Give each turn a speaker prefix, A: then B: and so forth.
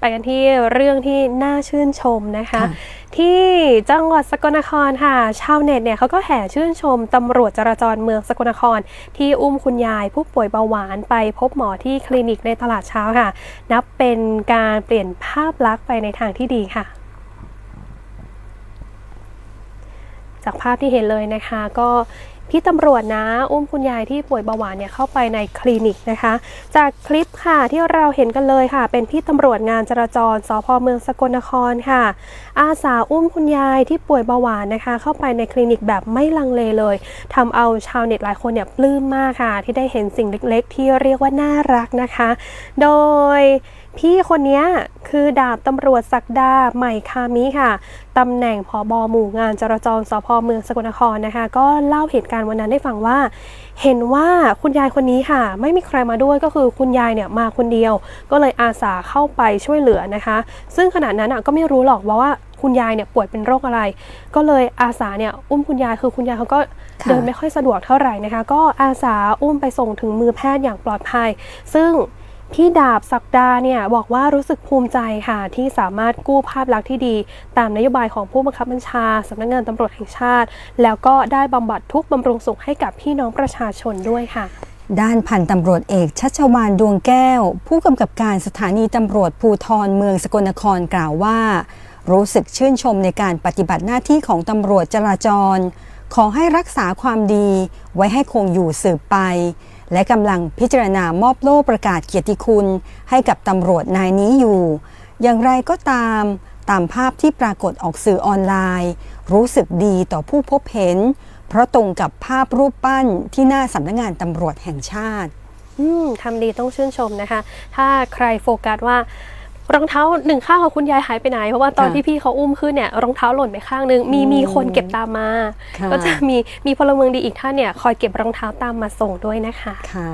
A: ไปกันที่เรื่องที่น่าชื่นชมนะคะ
B: ค่ะ
A: ที่จังหวัดสกลนครค่ะ ชาวเน็ตเนี่ยเขาก็แห่ชื่นชมตำรวจจราจรเมืองสกลนคร ที่อุ้มคุณยายผู้ป่วยเบาหวานไปพบหมอที่คลินิกในตลาดเช้าค่ะ นับเป็นการเปลี่ยนภาพลักษณ์ไปในทางที่ดีค่ะจากภาพที่เห็นเลยนะคะก็ พี่ตำรวจนะ อุ้มคุณยายที่ป่วยเบาหวานเนี่ยเข้าไปในคลินิกนะคะ จากคลิปค่ะที่เราเห็นกันเลยค่ะ เป็นพี่ตำรวจงานจราจรสพเมืองสกลนครค่ะ อาสาอุ้มคุณยายที่ป่วยเบาหวานนะคะ เข้าไปในคลินิกแบบไม่ลังเลเลยทำเอาชาวเน็ตหลายคนเนี่ยปลื้มมากค่ะ ที่ได้เห็นสิ่งเล็กๆ ที่เรียกว่าน่ารักนะคะ โดย พี่คนนี้คือดาบตำรวจศักดาใหม่คามิค่ะตำแหน่งผอบอหมู่งานจราจรสพเมืองสกลนครนะคะ ก็เล่าเหตุการณ์วันนั้นให้ฟังว่า เห็นว่าคุณยายคนนี้ค่ะ ไม่มีใครมาด้วยก็คือคุณยายเนี่ยมาคนเดียว ก็เลยอาสาเข้าไปช่วยเหลือนะคะ ซึ่งขณะนั้นอะก็ไม่รู้หรอกว่าว่าคุณยายเนี่ยป่วยเป็นโรคอะไร ก็เลยอาสาเนี่ยอุ้มคุณยายคือคุณยายเขาก็เดินไม่ค่อยสะดวกเท่าไหร่นะคะ ก็อาสาอุ้มไปส่งถึงมือแพทย์อย่างปลอดภัย ซึ่ง พี่ดาบศักดาเนี่ยบอกว่ารู้สึกภูมิใจค่ะ ที่สามารถกู้ภาพลักษณ์ที่ดี ตามนโยบายของผู้บังคับบัญชาสำนักงานตำรวจแห่งชาติ แล้วก็ได้บำบัดทุกบำรุงสุขให้กับพี่น้องประชาชนด้วยค่ะ
B: ด้านพันตำรวจเอกชัชวานดวงแก้ว ผู้กำกับการสถานีตำรวจภูทรเมืองสกลนครกล่าวว่า รู้สึกชื่นชมในการปฏิบัติหน้าที่ของตำรวจจราจร ขอให้รักษาความดี ไว้ให้คงอยู่สืบไป และกำลังพิจารณามอบโล่ประกาศเกียรติคุณ ให้กับตำรวจนายนี้อยู่ อย่างไรก็ตาม ตามภาพที่ปรากฏออกสื่อออนไลน์ รู้สึกดีต่อผู้พบเห็น เพราะตรงกับภาพรูปปั้นที่หน้าสำนักงานตำรวจแห่งชาติ
A: ทำดีต้องชื่นชมนะคะ ถ้าใครโฟกัสว่า รองเท้าหนึ่งข้างของคุณยายหายไปไหน เพราะว่าตอน
B: ค่ะ
A: ที่พี่เขาอุ้มขึ้นเนี่ยรองเท้าหล่นไปข้างนึงมี
B: อืม
A: มีคนเก็บตามมา
B: ค่ะ
A: ก็จะมีมีพลเมืองดีอีกท่านเนี่ยคอยเก็บรองเท้าตามมาส่งด้วยนะคะ
B: ค่ะ